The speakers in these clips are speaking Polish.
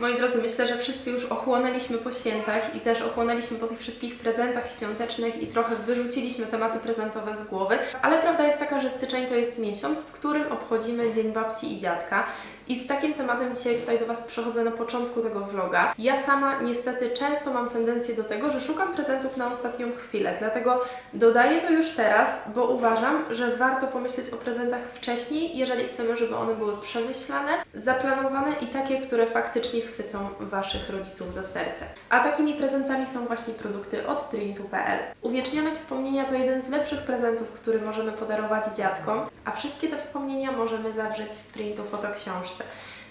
Moi drodzy, myślę, że wszyscy już ochłonęliśmy po świętach i też ochłonęliśmy po tych wszystkich prezentach świątecznych i trochę wyrzuciliśmy tematy prezentowe z głowy. Ale prawda jest taka, że styczeń to jest miesiąc, w którym obchodzimy Dzień Babci i Dziadka. I z takim tematem dzisiaj tutaj do Was przychodzę na początku tego vloga. Ja sama niestety często mam tendencję do tego, że szukam prezentów na ostatnią chwilę, dlatego dodaję to już teraz, bo uważam, że warto pomyśleć o prezentach wcześniej, jeżeli chcemy, żeby one były przemyślane, zaplanowane i takie, które faktycznie chwycą Waszych rodziców za serce. A takimi prezentami są właśnie produkty od printu.pl. Uwiecznione wspomnienia to jeden z lepszych prezentów, który możemy podarować dziadkom, a wszystkie te wspomnienia możemy zawrzeć w printu fotoksiążce.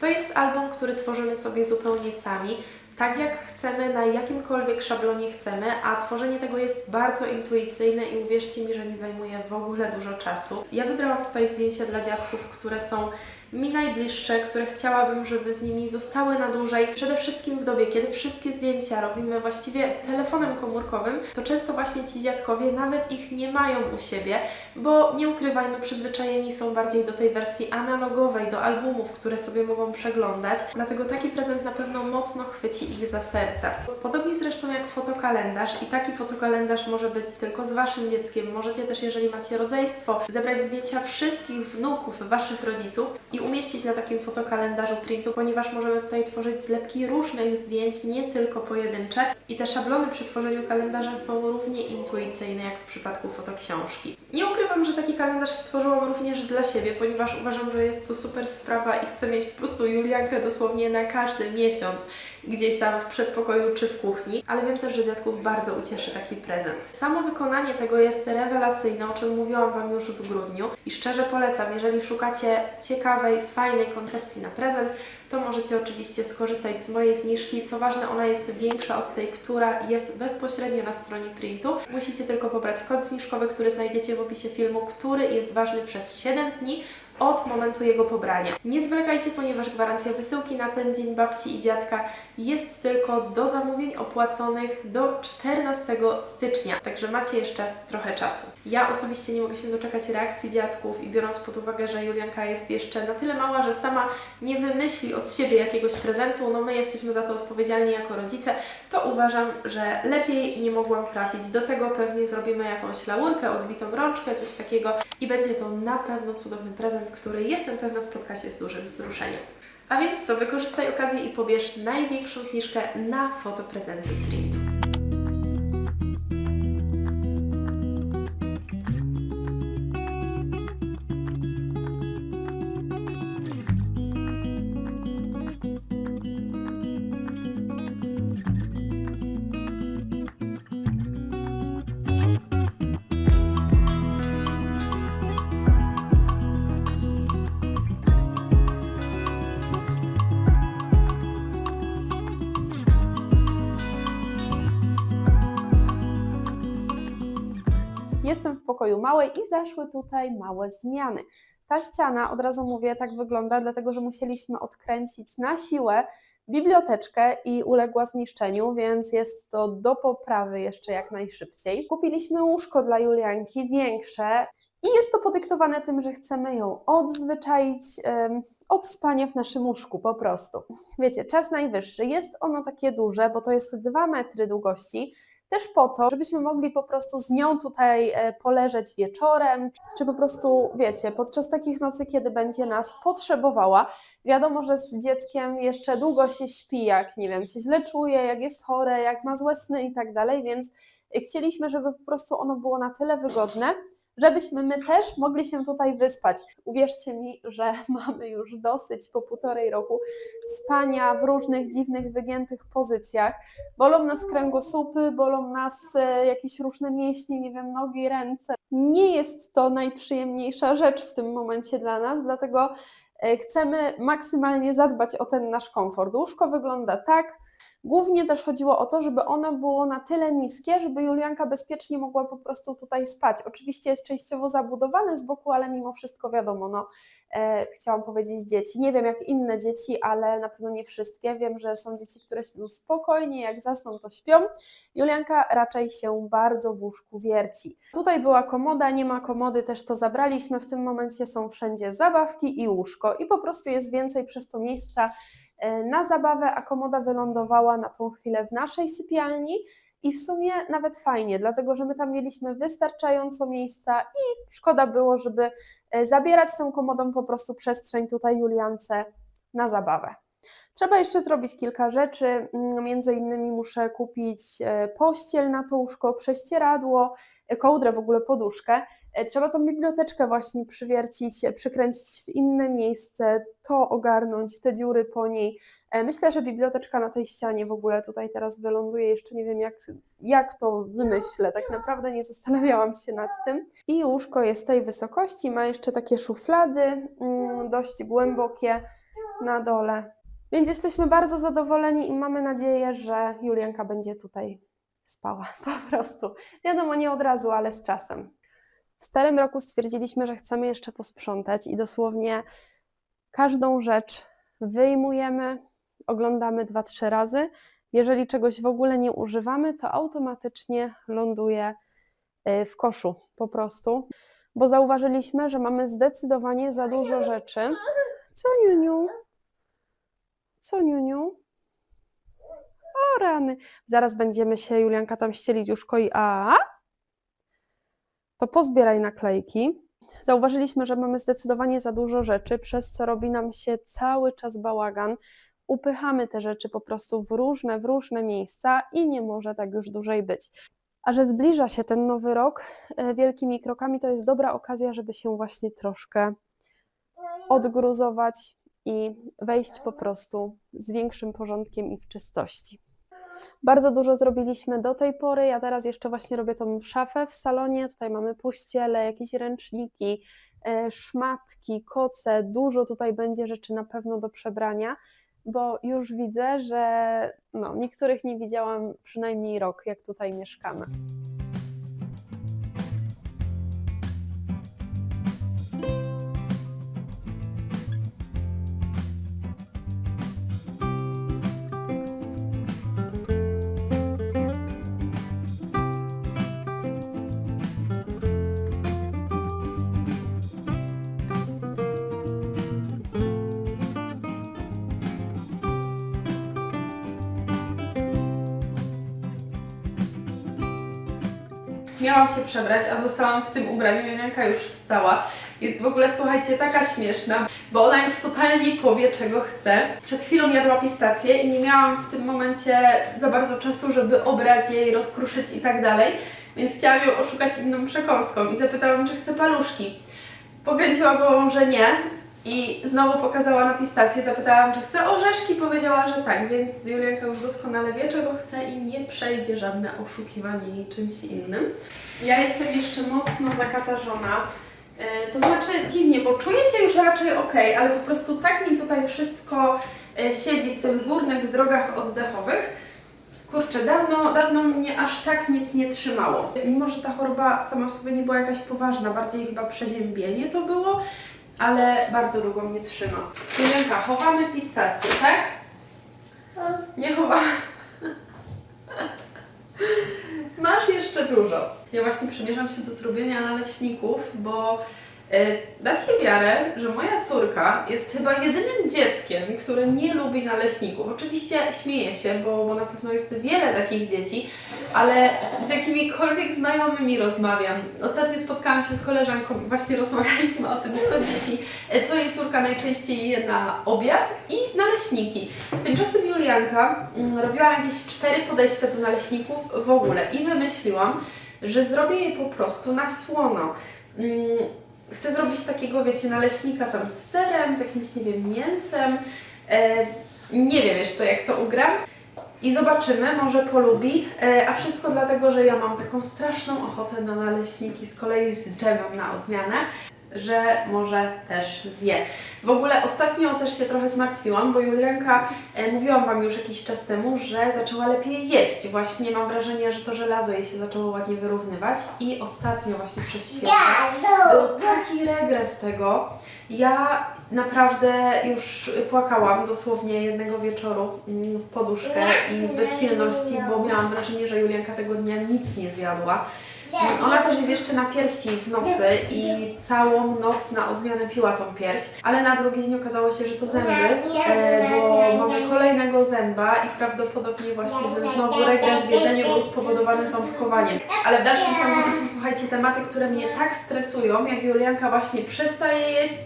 To jest album, który tworzymy sobie zupełnie sami, tak jak chcemy, na jakimkolwiek szablonie chcemy, a tworzenie tego jest bardzo intuicyjne i uwierzcie mi, że nie zajmuje w ogóle dużo czasu. Ja wybrałam tutaj zdjęcia dla dziadków, które są mi najbliższe, które chciałabym, żeby z nimi zostały na dłużej. Przede wszystkim w dobie, kiedy wszystkie zdjęcia robimy właściwie telefonem komórkowym, to często właśnie ci dziadkowie nawet ich nie mają u siebie, bo nie ukrywajmy, przyzwyczajeni są bardziej do tej wersji analogowej, do albumów, które sobie mogą przeglądać. Dlatego taki prezent na pewno mocno chwyci ich za serce. Podobnie zresztą jak fotokalendarz i taki fotokalendarz może być tylko z Waszym dzieckiem. Możecie też, jeżeli macie rodzeństwo, zebrać zdjęcia wszystkich wnuków Waszych rodziców i umieścić na takim fotokalendarzu printu, ponieważ możemy tutaj tworzyć zlepki różnych zdjęć, nie tylko pojedyncze. I te szablony przy tworzeniu kalendarza są równie intuicyjne jak w przypadku fotoksiążki. Nie ukrywam, że taki kalendarz stworzyłam również dla siebie, ponieważ uważam, że jest to super sprawa i chcę mieć po prostu Juliankę dosłownie na każdy miesiąc gdzieś tam w przedpokoju czy w kuchni, ale wiem też, że dziadków bardzo ucieszy taki prezent. Samo wykonanie tego jest rewelacyjne, o czym mówiłam Wam już w grudniu i szczerze polecam, jeżeli szukacie ciekawej, fajnej koncepcji na prezent, to możecie oczywiście skorzystać z mojej zniżki. Co ważne, ona jest większa od tej, która jest bezpośrednio na stronie printu. Musicie tylko pobrać kod zniżkowy, który znajdziecie w opisie filmu, który jest ważny przez 7 dni od momentu jego pobrania. Nie zwlekajcie, ponieważ gwarancja wysyłki na ten dzień babci i dziadka jest tylko do zamówień opłaconych do 14 stycznia, także macie jeszcze trochę czasu. Ja osobiście nie mogę się doczekać reakcji dziadków i biorąc pod uwagę, że Julianka jest jeszcze na tyle mała, że sama nie wymyśli od siebie jakiegoś prezentu, no my jesteśmy za to odpowiedzialni jako rodzice, to uważam, że lepiej nie mogłam trafić. Do tego pewnie zrobimy jakąś laurkę, odbitą rączkę, coś takiego i będzie to na pewno cudowny prezent, który jestem pewna spotka się z dużym wzruszeniem. A więc co, wykorzystaj okazję i pobierz największą zniżkę na fotoprezenty Printu. Pokoju małej i zaszły tutaj małe zmiany. Ta ściana, od razu mówię, tak wygląda, dlatego że musieliśmy odkręcić na siłę biblioteczkę i uległa zniszczeniu, więc jest to do poprawy jeszcze jak najszybciej. Kupiliśmy łóżko dla Julianki, większe. I jest to podyktowane tym, że chcemy ją odzwyczaić em, od spania w naszym łóżku po prostu. Wiecie, czas najwyższy. Jest ono takie duże, bo to jest 2 metry długości, też po to, żebyśmy mogli po prostu z nią tutaj e, poleżeć wieczorem, czy po prostu, wiecie, podczas takich nocy, kiedy będzie nas potrzebowała. Wiadomo, że z dzieckiem jeszcze długo się śpi, jak nie wiem, się źle czuje, jak jest chore, jak ma złe sny i tak dalej, więc chcieliśmy, żeby po prostu ono było na tyle wygodne, żebyśmy my też mogli się tutaj wyspać. Uwierzcie mi, że mamy już dosyć po półtorej roku spania w różnych dziwnych, wygiętych pozycjach. Bolą nas kręgosłupy, bolą nas e, jakieś różne mięśnie, nie wiem, nogi, ręce. Nie jest to najprzyjemniejsza rzecz w tym momencie dla nas, dlatego e, chcemy maksymalnie zadbać o ten nasz komfort. Łóżko wygląda tak, Głównie też chodziło o to, żeby ono było na tyle niskie, żeby Julianka bezpiecznie mogła po prostu tutaj spać. Oczywiście jest częściowo zabudowane z boku, ale mimo wszystko wiadomo, no, e, chciałam powiedzieć dzieci. Nie wiem jak inne dzieci, ale na pewno nie wszystkie. Wiem, że są dzieci, które śpią spokojnie, jak zasną to śpią. Julianka raczej się bardzo w łóżku wierci. Tutaj była komoda, nie ma komody, też to zabraliśmy. W tym momencie są wszędzie zabawki i łóżko i po prostu jest więcej przez to miejsca na zabawę, komoda wylądowała na tą chwilę w naszej sypialni. I w sumie nawet fajnie, dlatego że my tam mieliśmy wystarczająco miejsca i szkoda było, żeby e, zabierać tą komodą po prostu przestrzeń tutaj Juliance na zabawę. Trzeba jeszcze zrobić kilka rzeczy, mm, między innymi muszę kupić e, pościel na to łóżko, prześcieradło, e, kołdrę, w ogóle poduszkę. E, Trzeba tą biblioteczkę właśnie przywiercić, przykręcić w inne miejsce, to ogarnąć, te dziury po niej. Myślę, że biblioteczka na tej ścianie w ogóle tutaj teraz wyląduje. Jeszcze nie wiem, jak, jak to wymyślę. Tak naprawdę nie zastanawiałam się nad tym. I łóżko jest tej wysokości, ma jeszcze takie szuflady, mm, dość głębokie na dole. Więc jesteśmy bardzo zadowoleni i mamy nadzieję, że Julianka będzie tutaj spała po prostu. Wiadomo, nie od razu, ale z czasem. W starym roku stwierdziliśmy, że chcemy jeszcze posprzątać i dosłownie każdą rzecz wyjmujemy, oglądamy dwa, trzy razy. Jeżeli czegoś w ogóle nie używamy, to automatycznie ląduje y, w koszu po prostu, bo zauważyliśmy, że mamy zdecydowanie za dużo rzeczy. Co, Niuniu? Co, Niuniu? O rany. Zaraz będziemy się, Julianka, tam ścielić łóżko i a to pozbieraj naklejki. Zauważyliśmy, że mamy zdecydowanie za dużo rzeczy, przez co robi nam się cały czas bałagan. Upychamy te rzeczy po prostu w różne, w różne miejsca i nie może tak już dłużej być. A że zbliża się ten nowy rok e, wielkimi krokami, to jest dobra okazja, żeby się właśnie troszkę odgruzować i wejść po prostu z większym porządkiem i w czystości. Bardzo dużo zrobiliśmy do tej pory. Ja teraz jeszcze właśnie robię tą szafę w salonie. Tutaj mamy pościele, jakieś ręczniki, e, szmatki, koce. Dużo tutaj będzie rzeczy na pewno do przebrania, bo już widzę, że no, niektórych nie widziałam przynajmniej rok, jak tutaj mieszkamy. Miałam się przebrać, a zostałam w tym ubraniu. Janianka już wstała. Jest w ogóle, słuchajcie, taka śmieszna, bo ona już totalnie powie, czego chce. Przed chwilą jadła pistację i nie miałam w tym momencie za bardzo czasu, żeby obrać jej, rozkruszyć i tak dalej, więc chciałam ją oszukać inną przekąską i zapytałam, czy chce paluszki. Pokręciła głową, że nie i znowu pokazała na pistację, zapytałam, czy chce orzeszki, powiedziała, że tak, więc Julianka już doskonale wie, czego chce i nie przejdzie żadne oszukiwanie czymś innym. Ja jestem jeszcze mocno zakatarzona, E, to znaczy dziwnie, bo czuję się już raczej ok, ale po prostu tak mi tutaj wszystko e, siedzi w tych górnych drogach oddechowych. Kurczę, dawno, dawno mnie aż tak nic nie trzymało. Mimo, że ta choroba sama w sobie nie była jakaś poważna, bardziej chyba przeziębienie to było, ale bardzo długo mnie trzyma. Julianka, chowamy pistację, tak? Nie chowamy. Masz jeszcze dużo. Ja właśnie przymierzam się do zrobienia naleśników, bo dacie wiarę, że moja córka jest chyba jedynym dzieckiem, które nie lubi naleśników. Oczywiście śmieję się, bo, bo na pewno jest wiele takich dzieci, ale z jakimikolwiek znajomymi rozmawiam. Ostatnio spotkałam się z koleżanką i właśnie rozmawialiśmy o tym, co dzieci, e, co jej córka najczęściej je na obiad i naleśniki. Tymczasem Julianka mm, robiła jakieś cztery podejścia do naleśników w ogóle i wymyśliłam, że zrobię jej po prostu na słono. Chcę zrobić takiego, wiecie, naleśnika tam z serem, z jakimś, nie wiem, mięsem. E, nie wiem jeszcze, jak to ugram. I zobaczymy, może polubi. E, a wszystko dlatego, że ja mam taką straszną ochotę na naleśniki z kolei z dżemem na odmianę, że może też zje. W ogóle ostatnio też się trochę zmartwiłam, bo Julianka, e, mówiłam Wam już jakiś czas temu, że zaczęła lepiej jeść. Właśnie mam wrażenie, że to żelazo jej się zaczęło ładnie wyrównywać i ostatnio właśnie przez święta był taki regres tego. Ja naprawdę już płakałam dosłownie jednego wieczoru mm, w poduszkę i z bezsilności, bo miałam wrażenie, że Julianka tego dnia nic nie zjadła. Ona też jest jeszcze na piersi w nocy i całą noc na odmianę piła tą pierś, ale na drugi dzień okazało się, że to zęby, e, bo mamy kolejnego zęba i prawdopodobnie właśnie ten znowu regres w jedzeniu był spowodowany ząbkowaniem. Ale w dalszym ciągu to są, słuchajcie, tematy, które mnie tak stresują, jak Julianka właśnie przestaje jeść,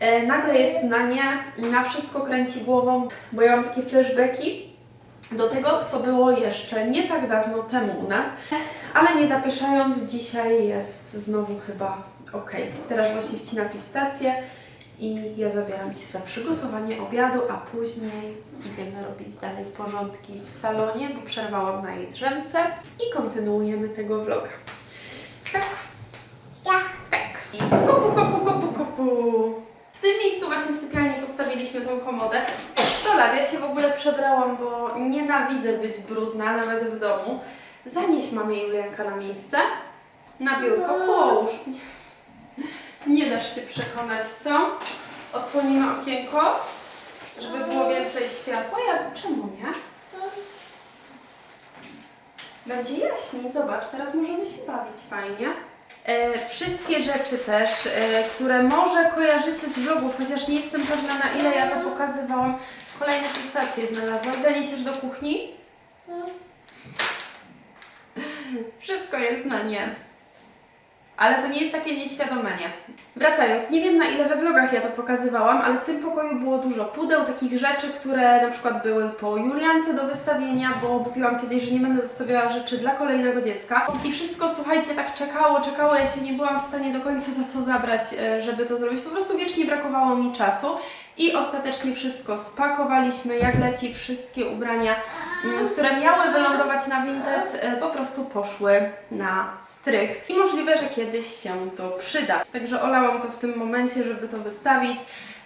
e, nagle jest na nie, na wszystko kręci głową, bo ja mam takie flashbacki do tego, co było jeszcze nie tak dawno temu u nas. Ale nie zapieszając, dzisiaj jest znowu chyba ok. Teraz właśnie wcina pistację i ja zabieram się za przygotowanie obiadu, a później idziemy robić dalej porządki w salonie, bo przerwałam na jej drzemce i kontynuujemy tego vloga. Tak? Tak. I kopu, kopu, kopu, kopu. W tym miejscu właśnie w sypialni postawiliśmy tą komodę. 100 lat, ja się w ogóle przebrałam, bo nienawidzę być brudna, nawet w domu. Zanieś mamie Julianka na miejsce. Na biurko, połóż. Nie dasz się przekonać, co? Odsłonimy okienko, żeby było więcej światła. Ja, czemu nie? Będzie jaśniej, zobacz, teraz możemy się bawić fajnie. E, wszystkie rzeczy też, e, które może kojarzycie z vlogów, chociaż nie jestem pewna na ile ja to pokazywałam. Kolejne pistacje znalazłaś. Zaniesiesz do kuchni? Wszystko jest na nie. Ale to nie jest takie nieświadome nie. Wracając, nie wiem na ile we vlogach ja to pokazywałam, ale w tym pokoju było dużo pudeł, takich rzeczy, które na przykład były po Juliance do wystawienia, bo mówiłam kiedyś, że nie będę zostawiała rzeczy dla kolejnego dziecka. I wszystko, słuchajcie, tak czekało, czekało, ja się nie byłam w stanie do końca za to zabrać, e, żeby to zrobić. Po prostu wiecznie brakowało mi czasu. I ostatecznie wszystko spakowaliśmy, jak leci, wszystkie ubrania, które miały wylądować na Vinted, e, po prostu poszły na strych. I możliwe, że kiedyś się to przyda. Także olałam to w tym momencie, żeby to wystawić.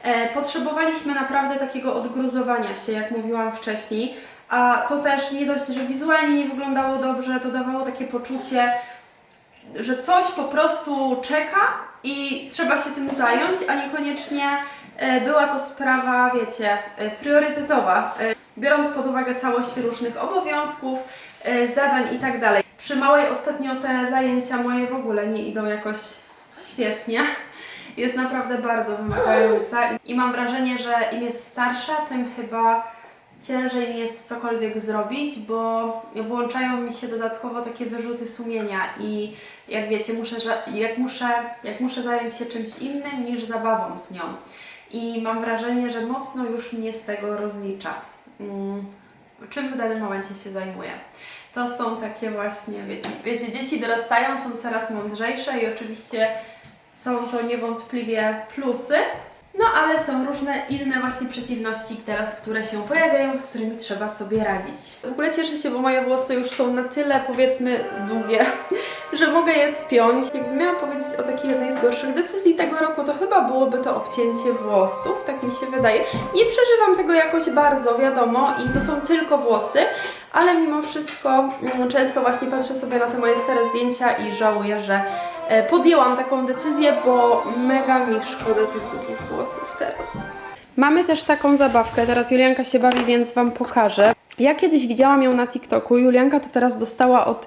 E, Potrzebowaliśmy naprawdę takiego odgruzowania się, jak mówiłam wcześniej. A to też nie dość, że wizualnie nie wyglądało dobrze, to dawało takie poczucie, że coś po prostu czeka i trzeba się tym zająć, a niekoniecznie e, była to sprawa, wiecie, priorytetowa, biorąc pod uwagę całość różnych obowiązków, e, zadań i tak. Przy małej ostatnio te zajęcia moje w ogóle nie idą jakoś świetnie. Jest naprawdę bardzo wymagająca i mam wrażenie, że im jest starsza, tym chyba ciężej mi jest cokolwiek zrobić, bo włączają mi się dodatkowo takie wyrzuty sumienia i jak wiecie, muszę, jak muszę, jak muszę zająć się czymś innym niż zabawą z nią. I mam wrażenie, że mocno już mnie z tego rozlicza. Mm, Czym w danym momencie się zajmuję? To są takie właśnie, wiecie, wiecie, dzieci dorastają, są coraz mądrzejsze i oczywiście są to niewątpliwie plusy, no ale są różne inne właśnie przeciwności teraz, które się pojawiają, z którymi trzeba sobie radzić. W ogóle cieszę się, bo moje włosy już są na tyle powiedzmy długie, że mogę je spiąć. Jakbym miała powiedzieć o takiej jednej z gorszych decyzji tego roku, to chyba byłoby to obcięcie włosów, tak mi się wydaje. Nie przeżywam tego jakoś bardzo, wiadomo, i to są tylko włosy, ale mimo wszystko mm, często właśnie patrzę sobie na te moje stare zdjęcia i żałuję, że e, podjęłam taką decyzję, bo mega mi szkoda tych długich włosów teraz. Mamy też taką zabawkę, teraz Julianka się bawi, więc Wam pokażę. Ja kiedyś widziałam ją na TikToku, Julianka to teraz dostała od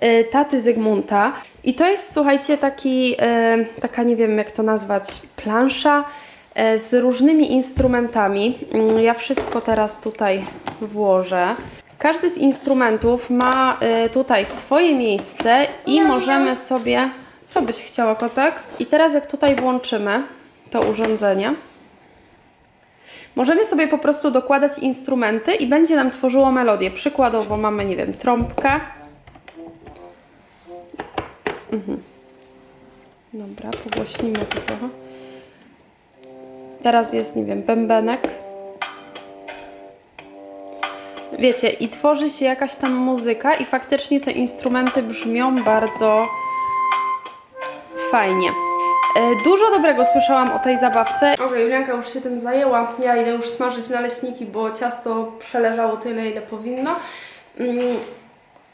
e, taty Zygmunta i to jest, słuchajcie, taki, e, taka nie wiem jak to nazwać, plansza e, z różnymi instrumentami. Mm, Ja wszystko teraz tutaj włożę. Każdy z instrumentów ma e, tutaj swoje miejsce i możemy sobie... Co byś chciała, kotek? I teraz jak tutaj włączymy to urządzenie, możemy sobie po prostu dokładać instrumenty i będzie nam tworzyło melodię. Przykładowo mamy, nie wiem, trąbkę. Mhm. Dobra, pogłośnimy to trochę. Teraz jest, nie wiem, bębenek. Wiecie, i tworzy się jakaś tam muzyka i faktycznie te instrumenty brzmią bardzo fajnie. E, Dużo dobrego słyszałam o tej zabawce. Okej, Julianka już się tym zajęła. Ja idę już smażyć naleśniki, bo ciasto przeleżało tyle, ile powinno. Mm,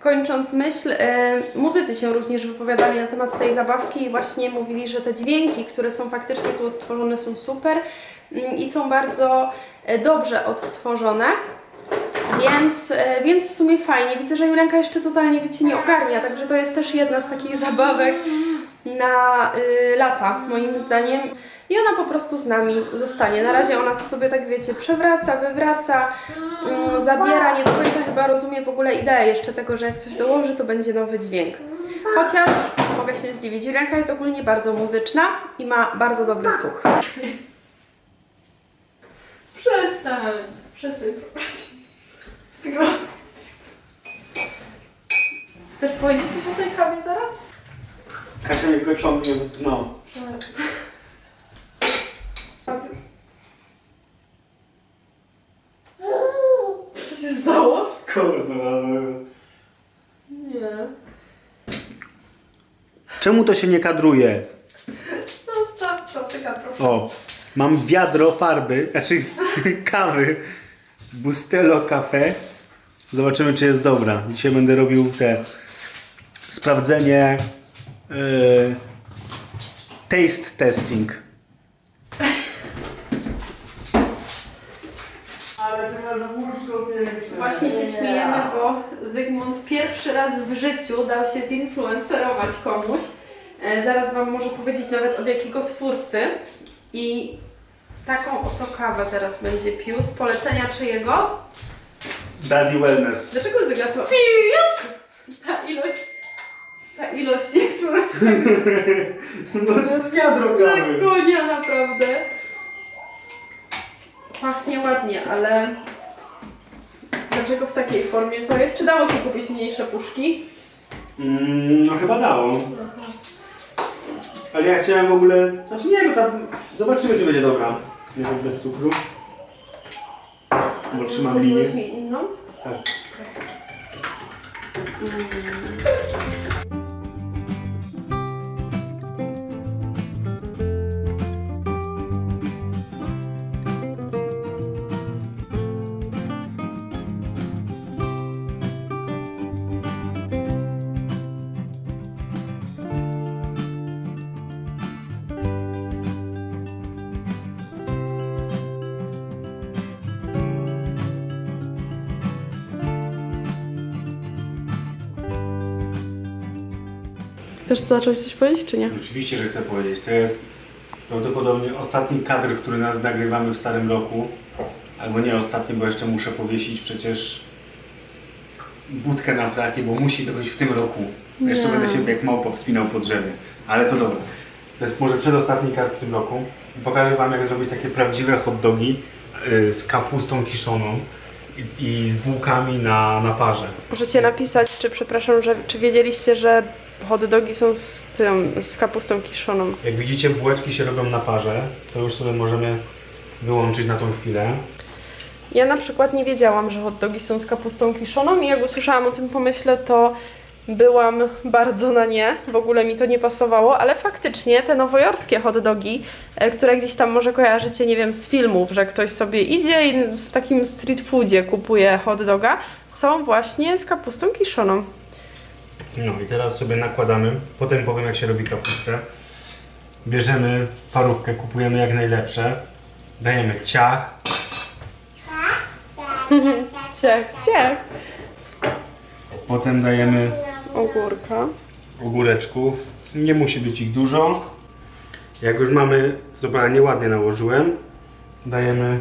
Kończąc myśl, e, muzycy się również wypowiadali na temat tej zabawki i właśnie mówili, że te dźwięki, które są faktycznie tu odtworzone są super mm, i są bardzo e, dobrze odtworzone. Więc, więc w sumie fajnie. Widzę, że Julianka jeszcze totalnie, wiecie, nie ogarnia, także to jest też jedna z takich zabawek na y, lata, moim zdaniem. I ona po prostu z nami zostanie. Na razie ona to sobie tak, wiecie, przewraca, wywraca, mm, zabiera. Nie do końca chyba rozumie w ogóle ideę jeszcze tego, że jak coś dołoży, to będzie nowy dźwięk. Chociaż mogę się zdziwić. Julianka jest ogólnie bardzo muzyczna i ma bardzo dobry słuch. Przestań. Przestań. Chcesz powiedzieć coś o tej kawie zaraz? Kasia mnie go ciągnie, no. Co się stało? Kogo znalazłem? Nie. Czemu to się nie kadruje? Zostaw to, cyka proszę. O, mam wiadro farby, znaczy kawy Bustelo Cafe. Zobaczymy, czy jest dobra. Dzisiaj będę robił te sprawdzenie taste testing. Ale ty masz łóżko piękne. Właśnie się śmiejemy, bo Zygmunt pierwszy raz w życiu dał się zinfluencerować komuś. E, zaraz Wam może powiedzieć nawet od jakiego twórcy. I taką oto kawę teraz będzie pił. Z polecenia czyjego? Daddy Wellness. Dlaczego Zyga to... Ta ilość... Ta ilość jest po prostu No to jest wiadro kawy. konia naprawdę. Pachnie ładnie, ale... Dlaczego w takiej formie to jest? Czy dało się kupić mniejsze puszki? Mm, no chyba dało. Ale ja chciałem w ogóle. Znaczy nie, bo tam. Zobaczymy czy będzie dobra. Nie wiem bez cukru. Bo trzymam linię. Zrobiłeś mi inną? Tak. Chcesz zacząć coś powiedzieć, czy nie? Oczywiście, że chcę powiedzieć. To jest prawdopodobnie ostatni kadr, który nas nagrywamy w starym roku. Albo nie ostatni, bo jeszcze muszę powiesić przecież budkę na ptaki, bo musi to być w tym roku. Jeszcze Nie. będę się jak małpa wspinał po drzewie. Ale to dobra. To jest może przedostatni kadr w tym roku. Pokażę Wam, jak zrobić takie prawdziwe hot dogi y, z kapustą kiszoną i, i z bułkami na, na parze. Możecie napisać, czy przepraszam, że, czy wiedzieliście, że hot dogi są z tym, z kapustą kiszoną. Jak widzicie, bułeczki się robią na parze, to już sobie możemy wyłączyć na tą chwilę. Ja na przykład nie wiedziałam, że hot dogi są z kapustą kiszoną i jak usłyszałam o tym pomyśle, to byłam bardzo na nie. W ogóle mi to nie pasowało, ale faktycznie te nowojorskie hot dogi, e, które gdzieś tam może kojarzycie, nie wiem, z filmów, że ktoś sobie idzie i w takim street foodzie kupuje hot doga, są właśnie z kapustą kiszoną. No i teraz sobie nakładamy, potem powiem jak się robi kapustę. Bierzemy parówkę, kupujemy jak najlepsze, dajemy ciach, Ciach, ciach. potem dajemy Ogórka. ogóreczków, nie musi być ich dużo. Jak już mamy, zobacz, nieładnie nałożyłem, dajemy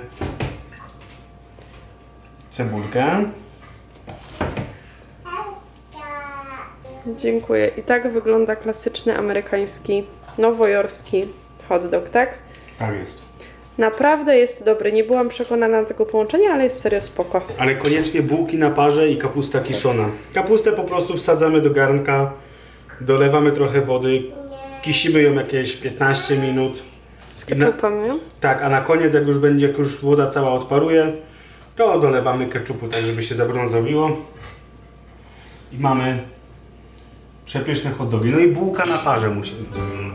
cebulkę. Dziękuję. I tak wygląda klasyczny amerykański, nowojorski hot dog, tak? Tak jest. Naprawdę jest dobry. Nie byłam przekonana do tego połączenia, ale jest serio spoko. Ale koniecznie bułki na parze i kapusta kiszona. Kapustę po prostu wsadzamy do garnka, dolewamy trochę wody, kisimy ją jakieś 15 minut. Z na- ketchupem, nie? Tak, a na koniec jak już będzie, jak już woda cała odparuje, to dolewamy keczupu tak, żeby się zabrązowiło. I mamy przepyszne hot dogi. No i bułka na parze musi być zrobiona.